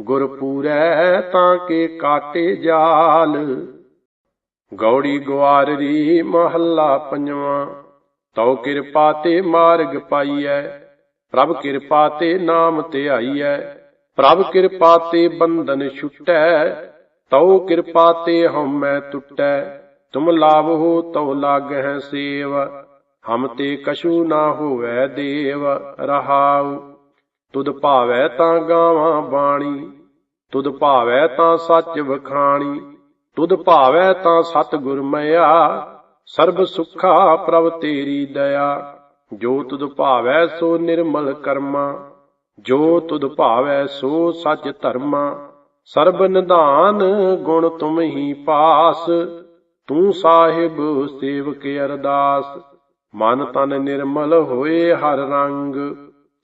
ਗੁਰਪੂਰੈ ਤਾਂ ਕੇ ਕਾਟੇ ਜਾਲ। ਗੌੜੀ ਗੁਆਰਰੀ ਮਹੱਲਾ ਪੰਜਵਾਂ। ਤਉ ਕਿਰਪਾ ਤੇ ਮਾਰਗ ਪਾਈਐ, ਪ੍ਰਭ ਕਿਰਪਾ ਤੇ ਨਾਮ ਧਿਆਈਐ ਪ੍ਰਭ ਕਿਰਪਾ ਤੇ ਬੰਧਨ ਛੁਟੈ, ਤਉ ਕਿਰਪਾ ਤੇ ਹਉਮੈ ਟੁਟੈ ਤੁਮ ਲਾਭੋ ਤਉ ਲਾਗਹਿ ਸੇਵ, ਹਮ ਤੇ ਕਛੂ ਨਾ ਹੋਵੈ ਦੇਵ ਰਹਾਉ। ਤੁਧ ਭਾਵੈ ਤਾਂ ਗਾਵਾਂ ਬਾਣੀ, ਤੁਧ ਭਾਵੈ ਤਾਂ ਸੱਚ ਵਖਾਣੀ ਤੁਧ ਭਾਵੈ ਤਾਂ ਸਤ ਗੁਰ ਸਰਬ ਸੁਖਾ ਪ੍ਰਭ ਤੇਰੀ ਦਇਆ। ਜੋ ਤੁਧ ਭਾਵੈ ਸੋ ਨਿਰਮਲ ਕਰਮਾ, ਜੋ ਤੁਧ ਭਾਵੈ ਸੋ ਸੱਚ ਧਰਮਾ। ਸਰਬ ਨਿਧਾਨ ਗੁਣ ਤੁਮ ਹੀ ਪਾਸ, ਤੂੰ ਸਾਹਿਬ ਸੇਵਕ ਅਰਦਾਸ। ਮਨ ਤਨ ਨਿਰਮਲ ਹੋਏ ਹਰ ਰੰਗ।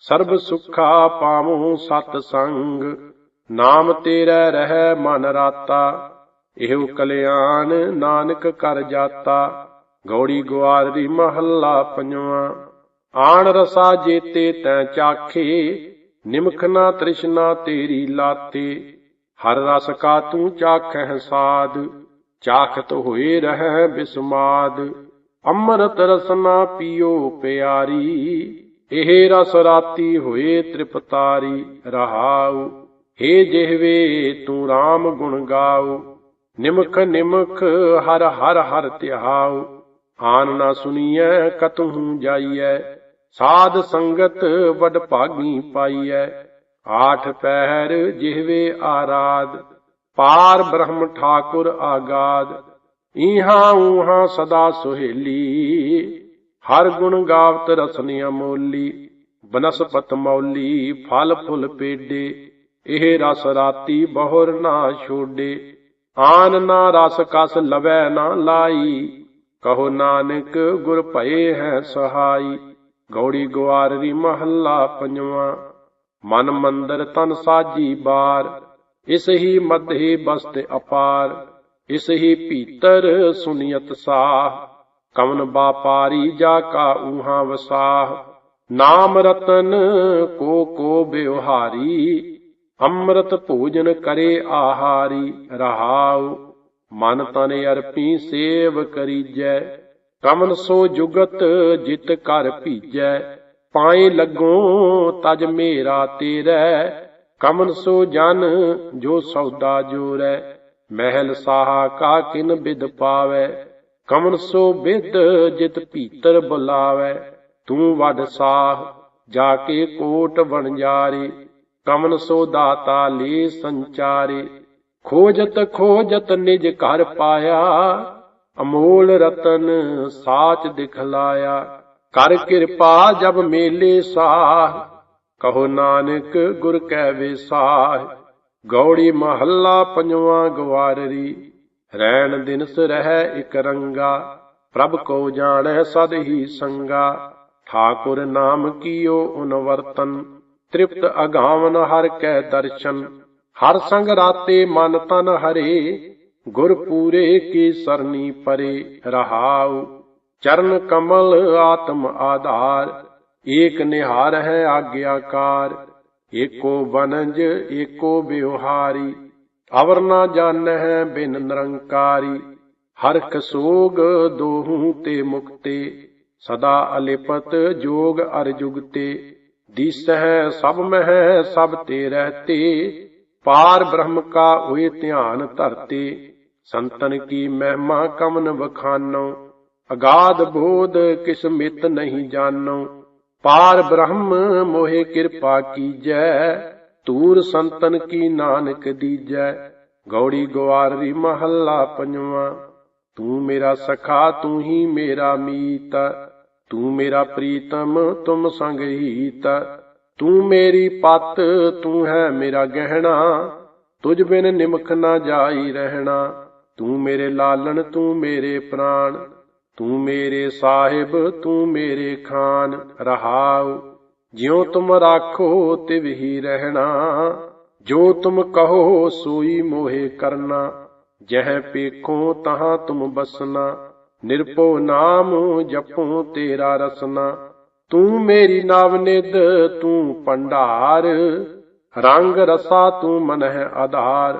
ਸਰਬ ਸੁਖਾ ਪਾਵੋ ਸਤ ਸੰਗ, ਨਾਮ ਤੇਰਾ ਰਹਿ ਮਨ ਰਾਤਾ, ਇਹੋ ਕਲਿਆਣ ਨਾਨਕ ਕਰ ਜਾਤਾ, ਗੌੜੀ ਗੁਆਰਦੀ ਮਹੱਲਾ ਪੰਜਵਾਂ, ਆਣ ਰਸਾ ਜੇਤੇ ਤੈ ਚਾਖੇ, ਨਿਮਖ ਨਾ ਤ੍ਰਿਸ਼ਨਾ ਤੇਰੀ ਲਾਤੇ, ਹਰ ਰਸ ਕਾ ਤੂੰ ਚਾਖਹਿ ਸਾਧ, ਚਾਖਤ ਹੋਏ ਰਹਿ ਬਿਸਮਾਦ, ਅੰਮ੍ਰਿਤ ਰਸਨਾ ਪੀਓ ਪਿਆਰੀ ਇਹ ਰਸ ਰਾਤੀ ਹੋਏ ਤ੍ਰਿਪਤਾਰੀ ਰਹਾਉ, ਹੇ ਜਿਹਵੇ ਤੂੰ RAM ਗੁਣ ਗਾਉ, ਨਿਮਖ ਨਿਮਖ ਹਰ ਹਰ ਹਰ ਧਿਆਉ ਆਨ ਨਾ ਸੁਣੀਐ ਕਤਹੂ ਜਾਈਐ, ਸਾਧ ਸੰਗਤ ਵਡ ਭਾਗੀ ਪਾਈਐ, ਆਠ ਪਹਿਰ ਜਿਹਵੇ ਆਰਾਧ, ਪਾਰ ਬ੍ਰਹਮ ਠਾਕੁਰ ਆਗਾਦ, ਈਹਾਂ ਊਹਾਂ ਸਦਾ ਸੁਹੇਲੀ। ਹਰ ਗੁਣ ਗਾਵਤ ਰਸਨੀ ਅਮੋਲੀ ਬਨਸਪਤ ਮੌਲੀ, ਫਲ ਫੁੱਲ ਪੇਡੇ, ਇਹ ਰਸ ਰਾਤੀ ਬਹੁਰ ਨਾ ਛੋਡੇ। ਆਨ ਨਾ ਰਸ ਕਸ ਲਵੈ ਨਾ ਲਾਈ, ਕਹੋ ਨਾਨਕ ਗੁਰ ਭਏ ਹੈ ਸਹਾਈ। ਗੌੜੀ ਗੁਆਰਰੀ ਮਹੱਲਾ ਪੰਜਵਾਂ, ਮਨ ਮੰਦਰ ਤਨ ਸਾਜੀ ਬਾਰ। ਇਸ ਹੀ ਮਧੇ ਬਸਤ ਅਪਾਰ, ਇਸ ਹੀ ਭੀਤਰ ਸੁਨੀਅਤ ਸਾਹ। ਕਵਨ ਬਾਪਾਰੀ ਜਾ ਕਾ ਊਹਾ ਵਸਾਹ। ਨਾਮ ਰਤਨ ਕੋ ਕੋ ਬਿਵਹਾਰੀ, ਅੰਮ੍ਰਿਤ ਭੋਜਨ ਕਰੇ ਆਹਾਰੀ ਰਹਾਉ। ਮਨ ਤਨ ਅਰਪੀ ਸੇਵ ਕਰੀਜੈ ਕਮਨ ਸੋ ਜੁਗਤ ਜਿਤ ਕਰ ਭੀਜੈ। ਪਾਏ ਲੱਗੋ ਤਜ ਮੇਰਾ ਤੇਰੈ ਕਮਨ ਸੋ ਜਨ ਜੋ ਸੌਦਾ ਜੋਰੈ। ਮਹਿਲ ਸਾਹਾ ਕਾ ਕਿਨ ਬਿਦ ਪਾਵੈ। ਕਮਨ ਸੋ ਬਿਦ ਜਿਤ ਭੀਤਰ ਬੁਲਾਵੈ, ਤੂੰ ਵੱਡ ਸਾਹ, ਜਾ ਕੇ ਕੋਟ ਵਣਜਾਰੇ ਕਮਨ ਸੋ ਦਾਤਾ ਲੇ ਸੰਚਾਰੇ, ਖੋਜਤ ਖੋਜਤ ਨਿਜ ਘਰ ਪਾਇਆ, ਅਮੋਲ ਰਤਨ ਸਾਚ ਦਿਖਲਾਇਆ, ਕਰ ਕਿਰਪਾ ਜਬ ਮੇਲੇ ਸਾਹ, ਕਹੋ ਨਾਨਕ ਗੁਰ ਕੈ ਵਿਸਾਹ, ਗੌੜੀ ਮਹੱਲਾ ਪੰਜਵਾਂ ਗਵਾਰਰੀ। ਰਹਿਣ ਦਿਨਸ ਰਹਿ ਇਕ ਰੰਗਾ, ਪ੍ਰਭ ਕੋ ਜਾਣੈ ਸਦ ਹੀ ਸੰਗਾ। ਠਾਕੁਰ ਨਾਮ ਕੀਓ ਉਨਵਰਤਨ, ਤ੍ਰਿਪਤ ਅਗਾਵਨ ਹਰ ਕੈ ਦਰਸ਼ਨ। ਹਰ ਸੰਗ ਰਾਤੇ ਮਨ ਤਨ ਹਰੇ, ਗੁਰ ਪੂਰੇ ਕੀ ਸਰਨੀ ਪਰੇ ਰਹਾਉ। ਚਰਨ ਕਮਲ ਆਤਮ ਆਧਾਰ, ਏਕ ਨਿਹਾਰ ਹੈ ਆਗਿਆਕਾਰ। ਏਕੋ ਬਨੰਜ ਏਕੋ ਬਿਵਹਾਰੀ ਅਵਰ ਨਾ ਜਾਣੈ ਬਿਨ ਨਿਰੰਕਾਰੀ ਹਰਖ ਸੋਗ ਦੋਹੂ ਤੇ ਮੁਕਤੇ, ਸਦਾ ਅਲਿਪਤ ਜੋਗ ਅਰ ਜੁਗਤੇ, ਦਿਸਹਿ ਸਭ ਮਹਿ ਸਭ ਤੇ ਰਹਤੇ, ਪਾਰ ਬ੍ਰਹਮ ਕਾ ਹੋਏ ਧਿਆਨ ਧਰਤੇ, ਸੰਤਨ ਕੀ ਮਹਿਮਾ ਕਮਨ ਵਖਾਨੋ, ਅਗਾਧ ਬੋਧ ਕਿਸਮਿਤ ਨਹੀਂ ਜਾਣੋ ਪਾਰ ਬ੍ਰਹਮ ਮੋਹਿ ਕਿਰਪਾ ਕੀਜੈ ਤੂਰ ਸੰਤਨ ਕੀ ਨਾਨਕ ਦੀਜੈ, ਗੌੜੀ ਗਵਾਰੀ ਮਹੱਲਾ ਪੰਜਵਾਂ। ਤੂੰ ਮੇਰਾ ਸਖਾ, ਤੂੰ ਹੀ ਮੇਰਾ ਮੀਤ, ਤੂੰ ਮੇਰਾ ਪ੍ਰੀਤਮ, ਤੁਮ ਸੰਗ ਹੀਤ। ਤੂੰ ਮੇਰੀ ਪਤ, ਤੂੰ ਹੈ ਮੇਰਾ ਗਹਿਣਾ, ਤੁਝ ਬਿਨ ਨਿਮਖ ਨਾ ਜਾਈ ਰਹਿਣਾ। ਤੂੰ ਮੇਰੇ ਲਾਲਣ, ਤੂੰ ਮੇਰੇ ਪ੍ਰਾਣ, ਤੂੰ ਮੇਰੇ ਸਾਹਿਬ, ਤੂੰ ਮੇਰੇ ਖਾਨ, ਰਹਾਉ। ਜਿਉ ਤੁਮ ਰਾਖੋ ਤਿਵ ਹੀ ਰਹਿਣਾ, ਜੋ ਤੁਮ ਕਹੋ ਸੋਈ ਮੋਹਿ ਕਰਨਾ, ਜਹ ਪੇਖੋ ਤਹਾਂ ਤੁਮ ਬਸਨਾ ਨਿਰਪੋ ਨਾਮ ਜਪੋ ਤੇਰਾ ਰਸਨਾ। ਤੂੰ ਮੇਰੀ ਨਾਵ ਨਿਦ ਤੂੰ ਭੰਡਾਰ, ਰੰਗ ਰਸਾ ਤੂੰ ਮਨ ਹੈ ਆਧਾਰ।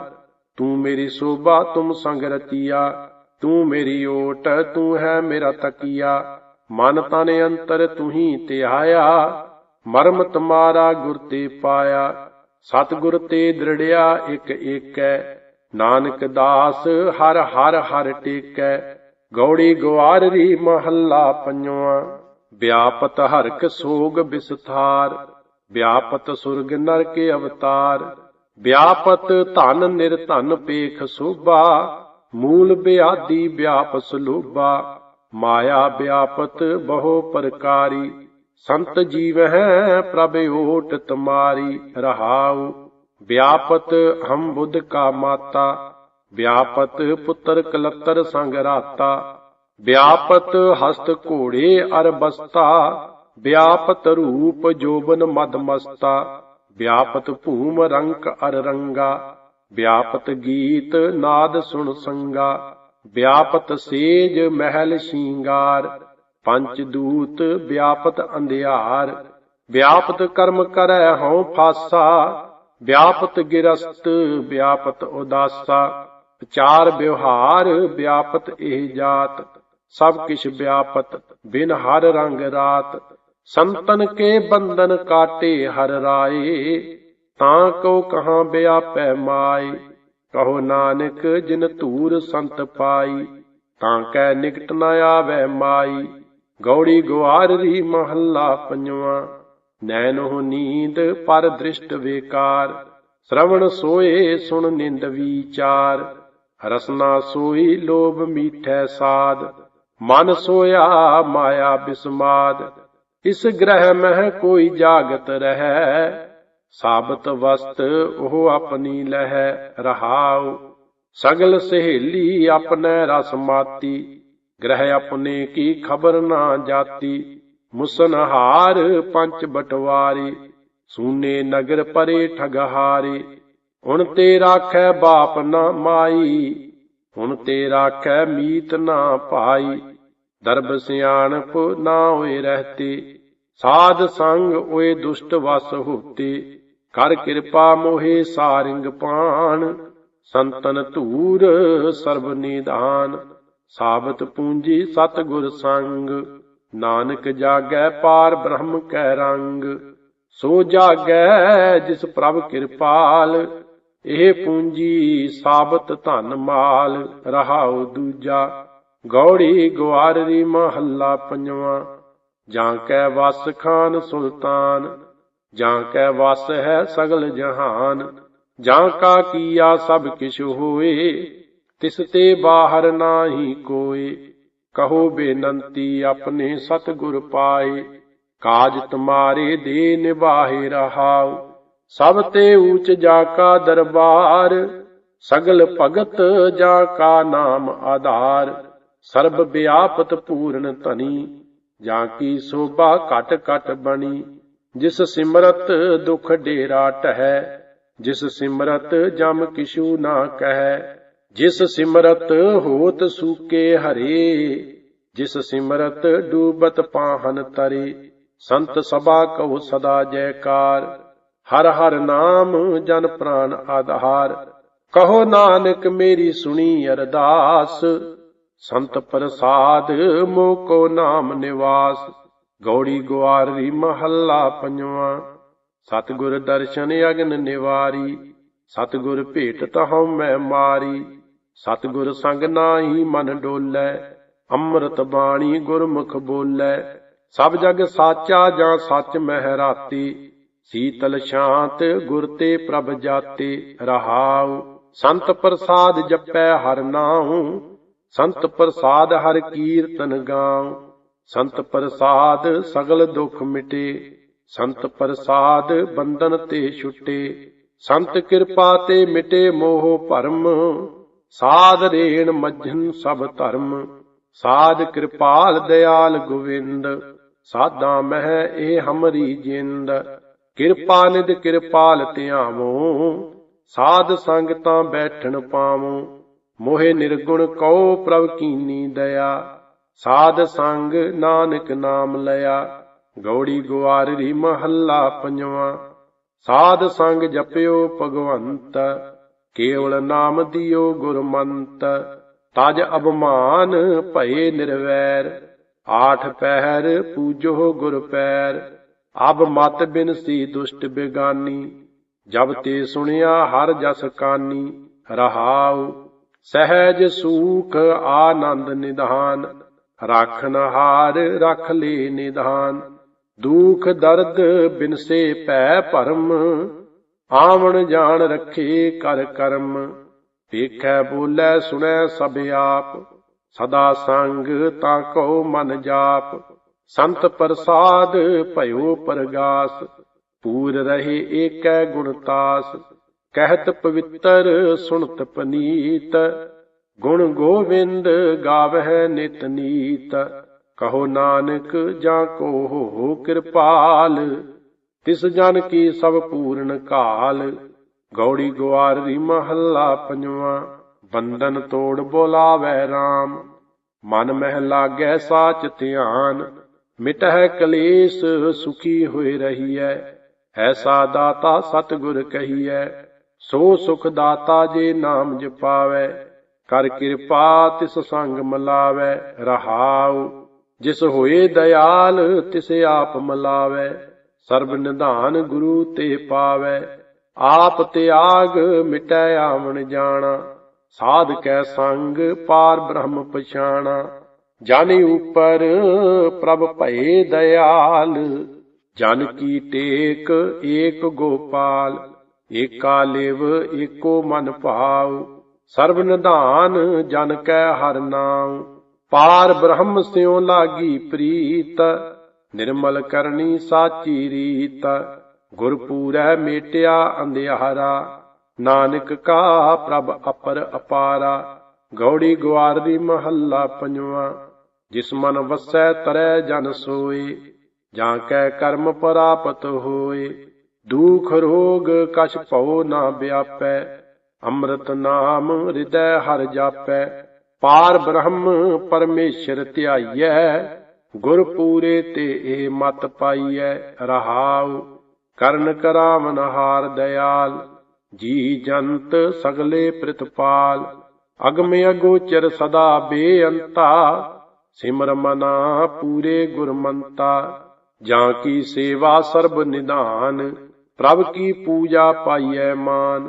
ਤੂੰ ਮੇਰੀ ਸੋਭਾ, ਤੁਮ ਸੰਗ ਰਤੀਆ ਤੂੰ ਮੇਰੀ ਓਟ, ਤੂੰ ਹੈ ਮੇਰਾ ਤਕੀਆ। ਮਨ ਤਨ ਅੰਤਰ ਤੂੰ ਹੀ ਧਿਆਇਆ ਮਰਮ ਤੁਮਾਰਾ ਗੁਰ ਤੇ ਪਾਇਆ, ਸਤਿਗੁਰ ਤੇ ਦ੍ਰਿੜਿਆ ਇਕ ਏਕੈ, ਨਾਨਕ ਦਾਸ ਹਰ ਹਰ ਹਰ ਟੇਕੈ, ਗੌੜੀ ਗਵਾਰਰੀ ਮਹੱਲਾ ਪੰਜਵਾਂ, ਵਿਆਪਤ ਹਰਕ ਸੋਗ ਵਿਸਥਾਰ, ਵਿਆਪਤ ਸੁਰਗ ਨਰਕ ਅਵਤਾਰ, ਵਿਆਪਤ ਧਨ ਨਿਰਧਨ ਪੇਖ ਸੋਭਾ, ਮੂਲ ਬਿਆਦੀ ਵਿਆਪਸ ਲੋਭਾ, ਮਾਇਆ ਵਿਆਪਤ ਬਹੁ ਪ੍ਰਕਾਰੀ। ਸੰਤ ਜੀਵ ਹੈ ਪ੍ਰਭ ਓਟ ਤੁਮਾਰੀ ਰਹਾਉ, ਵਿਆਪਤ ਹਮ ਬੁੱਧ ਕਾ ਮਾਤਾ, ਵਿਆਪਤ ਪੁੱਤਰ ਕਲਤਰ ਸੰਗ ਰਾਤਾ, ਵਿਆਪਤ ਹਸਤ ਘੋੜੇ ਅਰ ਬਸਤਾ, ਵਿਆਪਤ ਰੂਪ ਜੋਬਨ ਮਦ ਮਸਤਾ, ਵਿਆਪਤ ਭੂਮ ਰੰਕ ਅਰ ਰੰਗਾ, ਵਿਆਪਤ ਗੀਤ ਨਾਦ ਸੁਣ ਸੰਗਾ, ਵਿਆਪਤ ਸੇਜ ਮਹਿਲ ਸ਼ਿੰਗਾਰ ਪੰਚ ਦੂਤ ਵਿਆਪਤ ਅੰਧਿਆਰ, ਵਿਆਪਤ ਕਰਮ ਕਰੈ ਹਉ ਫਾਸਾ, ਵਿਆਪਤ ਗਿਰਸਤ ਵਿਆਪਤ ਉਦਾਸਾ, ਵਿਚਾਰ ਵਿਵਹਾਰ ਵਿਆਪਤ ਇਹ ਜਾਤ, ਸਭ ਕਿਛ ਵਿਆਪਤ ਬਿਨ ਹਰ ਰੰਗ ਰਾਤ, ਸੰਤਨ ਕੇ ਬੰਧਨ ਕਾਟੇ ਹਰ ਰਾਏ, ਤਾਂ ਕੋ ਕਹਾਂ ਵਿਆਪੈ ਮਾਈ ਕਹੋ ਨਾਨਕ ਜਿਨ ਧੂਰ ਸੰਤ ਪਾਈ, ਤਾਂ ਕੈ ਨਿਕਟ ਨ ਆਵੈ ਮਾਈ। ਗੌੜੀ ਗੁਆਰਰੀ ਮਹੱਲਾ ਪੰਜਵਾਂ। ਨੈਨੋ ਨੀਂਦ ਪਰ ਦ੍ਰਿਸ਼ਟ ਵੇਕਾਰ। ਸ਼ਰਵਣ ਸੋਏ ਸੁਣ ਨਿੰਦ ਵਿਚਾਰ। ਰਸਨਾ ਸੋਈ ਲੋਭ ਮੀਠੈ ਸਾਦ। ਮਨ ਸੋਇਆ ਮਾਇਆ ਬਿਸਮਾਦ। ਇਸ ਗ੍ਰਹਿ ਮਹਿ ਕੋਈ ਜਾਗਤ ਰਹੈ। ਸਾਬਤ ਵਸਤ ਉਹ ਆਪਣੀ ਲਹਿ ਰਹਾਉ। ਸਗਲ ਸਹੇਲੀ ਆਪਣੇ ਰਸ ਮਾਤੀ। ਗ੍ਰਹਿ ਆਪਣੇ ਕੀ ਖਬਰ ਨਾ ਜਾਤੀ, ਮੁਸਨਹਾਰ ਪੰਚ ਬਟਵਾਰੀ, ਸੂਨੇ ਨਗਰ ਪਰੇ ਠਗਹਾਰੇ। ਹੁਣ ਤੇ ਰਾਖੈ ਬਾਪ ਨਾ ਮਾਈ, ਹੁਣ ਤੇ ਰਾਖੈ ਮੀਤ ਨਾ ਭਾਈ। ਦਰਬ ਸਿਆਣਪ ਨਾ ਹੋਏ ਰਹਤੇ, ਸਾਧ ਸੰਗ ਓਏ ਦੁਸ਼ਟ ਵਸ ਹੋਤੇ। ਕਰ ਕਿਰਪਾ ਮੋਹੇ ਸਾਰਿੰਗ ਪਾਣ, ਸੰਤਨ ਧੂਰ ਸਰਬ ਨਿਦਾਨ ਸਾਬਤ ਪੂੰਜੀ ਸਤਗੁਰ ਸੰਗ, ਨਾਨਕ ਜਾਗੈ ਪਾਰ ਬ੍ਰਹਮ ਕੈ ਰੰਗ। ਸੋ ਜਾਗੈ ਜਿਸ ਪ੍ਰਭ ਕਿਰਪਾਲ, ਇਹ ਪੂੰਜੀ ਸਾਬਤ ਧਨ ਮਾਲ, ਰਹਾਉ ਦੂਜਾ। ਗੌੜੀ ਗਵਾਰਰੀ ਮਹੱਲਾ ਪੰਜਵਾਂ, ਜਾਂ ਕੈ ਵਸ ਖਾਨ ਸੁਲਤਾਨ, ਜਾਂ ਕੈ ਵਸ ਹੈ ਸਗਲ ਜਹਾਨ। ਜਾਂ ਕਾ ਕੀਆ ਸਭ ਕਿਛ ਹੋਏ ਤਿਸ ਤੇ ਬਾਹਰ ਨਾਹੀ ਕੋਏ, ਕਹੋ ਬੇਨੰਤੀ ਆਪਣੇ ਸਤਿਗੁਰ ਪਾਏ। ਕਾਜ ਤੁਮਾਰੇ ਦੇ ਨਿਵਾਹੇ ਰਹਾਉ, ਸਭ ਤੇ ਊਚ ਜਾ ਕਾ ਦਰਬਾਰ। ਸਗਲ ਭਗਤ ਜਾ ਕਾ ਨਾਮ ਆਧਾਰ, ਸਰਬ ਵਿਆਪਤ ਪੂਰਨ ਧਨੀ। ਜਾ ਕੀ ਸੋਭਾ ਘਟ ਘਟ ਬਣੀ, ਜਿਸ ਸਿਮਰਤ ਦੁਖ ਡੇਰਾ ਟਹੈ, ਜਿਸ ਸਿਮਰਤ ਜਮ ਕਿਛੂ ਨਾ ਕਹਿ। ਜਿਸ ਸਿਮਰਤ ਹੋਤ ਸੂਕੇ ਹਰੇ, ਜਿਸ ਸਿਮਰਤ ਡੂਬਤ ਪਾਹਨ ਤਰੇ, ਸੰਤ ਸਭਾ ਕਹੋ ਸਦਾ ਜੈਕਾਰ, ਹਰ ਹਰ ਨਾਮ ਜਨ ਪ੍ਰਾਨ ਆਧਾਰ। ਕਹੋ ਨਾਨਕ ਮੇਰੀ ਸੁਣੀ ਅਰਦਾਸ, ਸੰਤ ਪ੍ਰਸਾਦ ਮੋਕੋ ਨਾਮ ਨਿਵਾਸ। ਗੌੜੀ ਗੁਆਰੀ ਮਹੱਲਾ ਪੰਜਵਾਂ, ਸਤਿਗੁਰ ਦਰਸ਼ਨ ਅਗਨ ਨਿਵਾਰੀ, ਸਤਿਗੁਰ ਭੇਟ ਤਹਉ ਮੈਂ ਮਾਰੀ। ਸਤਿਗੁਰ ਸੰਗ ਨਾਹੀ ਮਨ ਡੋਲੈ, ਅੰਮ੍ਰਿਤ ਬਾਣੀ ਗੁਰਮੁਖ ਬੋਲੈ। ਸਭ ਜਗ ਸਾਚਾ ਜਾਂ ਸੱਚ ਮਹਿਰਾਤੀ ਸੀਤਲ ਸ਼ਾਂਤ ਗੁਰ ਤੇ ਪ੍ਰਭ ਜਾਤੇ ਰਹਾਉ। ਸੰਤ ਪ੍ਰਸਾਦ ਜਪੈ ਹਰ ਨਾਉ, ਸੰਤ ਪ੍ਰਸਾਦ ਹਰ ਕੀਰਤਨ ਗਾਉ। ਸੰਤ ਪ੍ਰਸਾਦ ਸਗਲ ਦੁਖ ਮਿਟੇ, ਸੰਤ ਪ੍ਰਸਾਦ ਬੰਧਨ ਤੇ ਛੁਟੇ। ਸੰਤ ਕਿਰਪਾ ਤੇ ਮਿਟੇ ਮੋਹ ਭਰਮ ਸਾਧ ਰੇਣ ਮੱਝਨ ਸਭ ਧਰਮ, ਸਾਧ ਕਿਰਪਾਲ ਦਿਆਲ ਗੋਵਿੰਦ ਸਾਦਾ ਮਹਿ ਇਹ ਹਮਰੀ ਜਿੰਦ, ਕਿਰਪਾ ਨਿਦ ਕਿਰਪਾਲ ਧਿਆਵੋ, ਸਾਧ ਸੰਗ ਤਾਂ ਬੈਠਣ ਪਾਵੋ, ਮੋਹਿ ਨਿਰਗੁਣ ਕਉ ਪ੍ਰਭ ਕੀਨੀ ਦਇਆ, ਸਾਧ ਸੰਗ ਨਾਨਕ ਨਾਮ ਲਿਆ, ਗੌੜੀ ਗੁਆਰੀ ਮਹੱਲਾ ਪੰਜਵਾਂ, ਸਾਧ ਸੰਗ ਜਪਿਓ ਭਗਵੰਤ ਕੇਵਲ ਨਾਮ ਦਿਓ ਗੁਰਮੰਤ, ਤਜ ਅਭਮਾਨ ਭਏ ਨਿਰਵੈਰ। ਆਠ ਪਹਿਰ ਪੂਜੋ ਗੁਰ ਪੈਰ, ਅਬ ਮਤ ਬਿਨਸੀ ਦੁਸ਼ਟ ਬੇਗਾਨੀ। ਜਬ ਤੇ ਸੁਣਿਆ ਹਰ ਜਸ ਕਾਨੀ, ਰਹਾਉ, ਸਹਿਜ ਸੂਖ ਆਨੰਦ ਨਿਧਾਨ। ਰਾਖਨ ਹਾਰ ਰਖ ਲੇ ਨਿਧਾਨ, ਦੁਖ ਦਰਦ ਬਿਨਸੇ ਭੈ ਭਰਮ। ਆਵਣ ਜਾਣ ਰੱਖੇ ਕਰ ਕਰਮ ਵੇਖੈ ਬੋਲੇ ਸੁਣੈ ਸਭ ਆਪ, ਸਦਾ ਸੰਗ ਤਾਂ ਕੋ ਮਨ ਜਾਪ। ਸੰਤ ਪ੍ਰਸਾਦ ਭਇਓ ਪਰਗਾਸ, ਪੂਰ ਰਹੇ ਏਕੈ ਗੁਣਤਾਸ ਕਹਿਤ ਪਵਿੱਤਰ ਸੁਣਤ ਪਨੀਤ, ਗੁਣ ਗੋਵਿੰਦ ਗਾਵਹਿ ਨਿਤ ਨੀਤ। ਕਹੋ ਨਾਨਕ ਜਾਂ ਕੋ ਹੋ ਕਿਰਪਾਲ ਤਿਸ ਜਨ ਕੀ ਸਭ ਪੂਰਨ ਕਾਲ, ਗੌੜੀ ਗਵਾਰੀ ਮਹੱਲਾ ਪੰਜਵਾ, ਬੰਧਨ ਤੋੜ ਬੋਲਾਵੈ RAM ਮਨ ਮਹਿ ਲਾਗੈ ਸਾਚ ਧਿਆਨ, ਮਿਟਹਿ ਕਲੇਸ਼ ਸੁਖੀ ਹੋਏ ਰਹੀਐ। ਐਸਾ ਦਾਤਾ ਸਤਿਗੁਰ ਕਹੀਐ, ਸੋ ਸੁਖ ਦਾਤਾ ਜੇ ਨਾਮ ਜਪਾਵੈ। ਕਰ ਕਿਰਪਾ ਤਿਸ ਸੰਗ ਮਲਾਵੈ, ਰਹਾਉ। ਜਿਸ ਹੋਏ ਦਇਆਲ ਤਿਸ ਆਪ ਮਲਾਵੈ। ਸਰਬ ਨਿਧਾਨ ਗੁਰੂ ਤੇ ਪਾਵੈ। ਆਪ ਤਿਆਗ ਮਿਟੈ ਆਵਣ ਜਾਣਾ। ਸਾਧ ਕੈ ਸੰਗ ਪਾਰ ਬ੍ਰਹਮ ਪਛਾਣਾ। ਜਾਣੀ ਉਪਰ ਪ੍ਰਭ ਭਏ ਦਇਆਲ। ਜਨ ਕੀ ਟੇਕ ਏਕ ਗੋਪਾਲ। ਏਕਾ ਲਿਵ ਏਕੋ ਮਨ ਭਾਵ। ਸਰਬ ਨਿਧਾਨ ਜਨ ਕੈ ਹਰ ਨਾਮ। ਪਾਰ ਬ੍ਰਹਮ ਸਿਉ ਲਾਗੀ ਪ੍ਰੀਤ। ਨਿਰਮਲ ਕਰਨੀ ਸਾਚੀ ਰੀਤ, ਗੁਰਪੂਰੈ ਮੇਟਿਆ ਅੰਧਿਆਰਾ। ਨਾਨਕ ਕਾ ਪ੍ਰਭ ਅਪਰ ਅਪਾਰਾ, ਗੌੜੀ ਗਵਾਰ ਦੀ ਮਹੱਲਾ ਪੰਜਵਾ। ਜਿਸ ਮਨ ਵਸੈ ਤਰੈ ਜਨ ਸੋਏ, ਜਾਂ ਕੈ ਕਰਮ ਪ੍ਰਾਪਤ ਹੋਏ। ਦੁਖ ਰੋਗ ਕਛ ਭਉ ਨਾ ਵਿਆਪੈ, ਅੰਮ੍ਰਿਤ ਨਾਮ ਹਿਰਦੈ ਹਰ ਜਾਪੈ। ਪਾਰ ਬ੍ਰਹਮ ਪਰਮੇਸ਼ਰ ਧਿਆਈਐ ਗੁਰ ਪੂਰੇ ਤੇ ਏ ਮਤ ਪਾਈਐ ਰਹਾਉ, ਕਰਨ ਕਰਾਵਨ ਹਾਰ ਦਇਆਲ ਜੀ ਜੰਤ ਸਗਲੇ ਪ੍ਰਿਤਪਾਲ, ਅਗਮੇ ਅਗੋਚਰ ਸਦਾ ਬੇਅੰਤਾ, ਸਿਮਰ ਮਨਾ ਪੂਰੇ ਗੁਰਮੰਤਾ, ਜਾਂ ਕੀ ਸੇਵਾ ਸਰਬ ਨਿਧਾਨ, ਪ੍ਰਭ ਕੀ ਪੂਜਾ ਪਾਈਐ ਮਾਨ,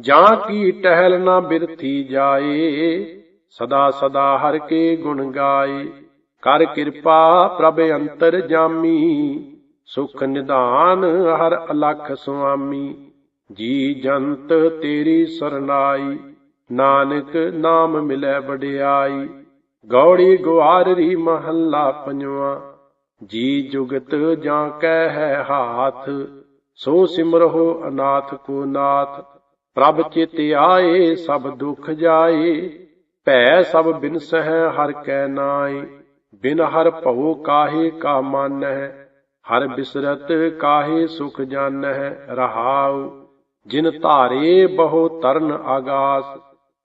ਜਾਂ ਕੀ ਟਹਿਲ ਨਾ ਬਿਰਥੀ ਜਾਏ, ਸਦਾ ਸਦਾ ਹਰ ਕੇ ਗੁਣ ਗਾਏ। ਕਰ ਕਿਰਪਾ ਪ੍ਰਭ ਅੰਤਰ ਜਾਮੀ, ਸੁਖ ਨਿਧਾਨ ਹਰ ਅਲਖ ਸੁਆਮੀ। ਜੀ ਜੰਤ ਤੇਰੀ ਸਰਨਾਈ, ਨਾਨਕ ਨਾਮ ਮਿਲੈ ਵਡਿਆਈ। ਗੌੜੀ ਗੁਆਰਰੀ ਮਹੱਲਾ ਪੰਜਵਾ, ਜੀ ਜੁਗਤ ਜਾਂ ਕੈ ਹੈ ਹਾਥ, ਸੋ ਸਿਮਰਹੁ ਅਨਾਥ ਕੋ ਨਾਥ। ਪ੍ਰਭ ਚਿਤ ਆਏ, ਸਭ ਦੁਖ ਜਾਏ, ਭੈ ਸਭ ਬਿਨਸਹਿ ਹਰ ਕੈ ਨਾਈ ਬਿਨ ਹਰ ਭਉ ਕਾਹੇ ਕਾ ਮਾਨਹਿ, ਹਰ ਬਿਸਰਤ ਕਾਹੇ ਸੁਖ ਜਾਣਹਿ ਰਹਾਉ। ਜਿਨ ਧਾਰੇ ਬਹੁ ਤਰਨ ਆਗਾਸ,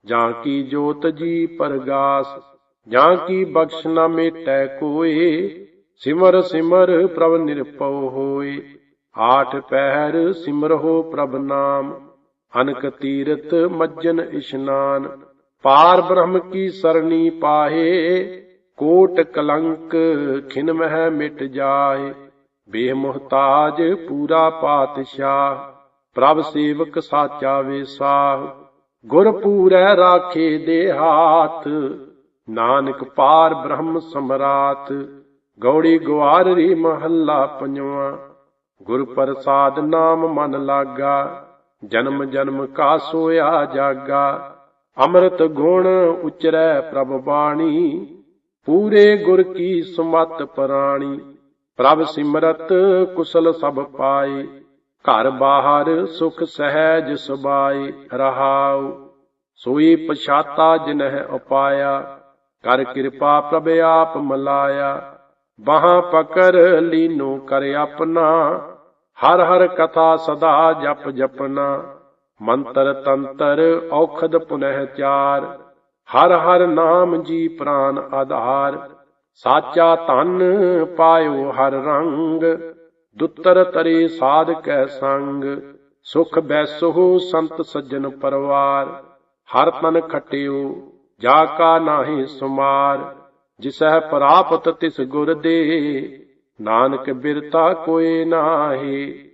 ਜਾਂ ਕੀ ਜੋਤ ਜੀ ਪਰਗਾਸ। ਜਾਂ ਕੀ ਬਖਸ਼ ਨਾ ਮੇਟੈ ਕੋਏ, ਸਿਮਰ ਸਿਮਰ ਪ੍ਰਭ ਨਿਰਪਉ ਹੋਏ। ਆਠ ਪਹਿਰ ਸਿਮਰਹੁ ਪ੍ਰਭ ਨਾਮ, ਅਨਕ ਤੀਰਤ ਮੱਜਨ ਇਸ਼ਨਾਨ। ਪਾਰ ਬ੍ਰਹਮ ਕੀ ਸਰਣੀ ਪਾਹੇ ਕੋਟ ਕਲੰਕ ਖਿਨ ਮਹਿ ਮਿਟ ਜਾਏ, ਬੇਮੁਹਤਾਜ ਪੂਰਾ ਪਾਤਸ਼ਾਹ, ਪ੍ਰਭ ਸੇਵਕ ਸਾਚਾ ਵੇਸਾਹ ਗੁਰ ਪੂਰੈ ਰਾਖੇ ਦੇ ਹਾਥ, ਨਾਨਕ ਪਾਰ ਬ੍ਰਹਮ ਸਮਰਾਤ, ਗੌੜੀ ਗਵਾਰਰੀ ਮਹੱਲਾ ਪੰਜਵਾ, ਗੁਰ ਪ੍ਰਸਾਦ ਨਾਮ ਮਨ ਲਾਗਾ, ਜਨਮ ਜਨਮ ਕਾ ਸੋਇਆ ਜਾਗਾ, ਅੰਮ੍ਰਿਤ ਗੁਣ ਉਚਰੈ ਪ੍ਰਭ ਬਾਣੀ ਪੂਰੇ ਗੁਰ ਕੀ ਸੁਮਤ ਪ੍ਰਾਣੀ, ਪ੍ਰਭ ਸਿਮਰਤ ਕੁਸਲ ਸਭ ਪਾਏ, ਘਰ ਬਾਹਰ ਸੁਖ ਸਹਿਜ ਸੁਬਾਏ ਰਹਾਉ, ਸੋਈ ਪਛਾਤਾ ਜਿਨਹਿ ਉਪਾਇਆ, ਕਰ ਕਿਰਪਾ ਪ੍ਰਭ ਆਪ ਮਲਾਇਆ, ਬਾਹਾਂ ਪਕਰ ਲੀਨੋ ਕਰ ਆਪਣਾ, ਹਰ ਹਰ ਕਥਾ ਸਦਾ ਜਪ ਜਪਨਾ ਮੰਤਰ ਤੰਤਰ ਔਖਦ ਪੁਨਹਿ ਚਾਰ ਹਰ ਹਰ ਨਾਮ ਜੀ ਪ੍ਰਾਨ ਆਧਾਰ, ਸਾਚਾ ਤਨ ਪਾਇਓ ਹਰ ਰੰਗ, ਦੁੱਤਰ ਤਰੇ ਸਾਧ ਕੈ ਸੰਗ, ਸੁਖ ਬੈਸਹੁ ਸੰਤ ਸੱਜਣ ਪਰਵਾਰ, ਹਰ ਤਨ ਖਟਿਓ, ਜਾ ਕਾ ਨਾਹੀ ਸੁਮਾਰ, ਜਿਸਹਿ ਪ੍ਰਾਪਤ ਤਿਸ ਗੁਰ ਦੇ, ਨਾਨਕ ਬਿਰਤਾ ਕੋਏ ਨਾਹੀ।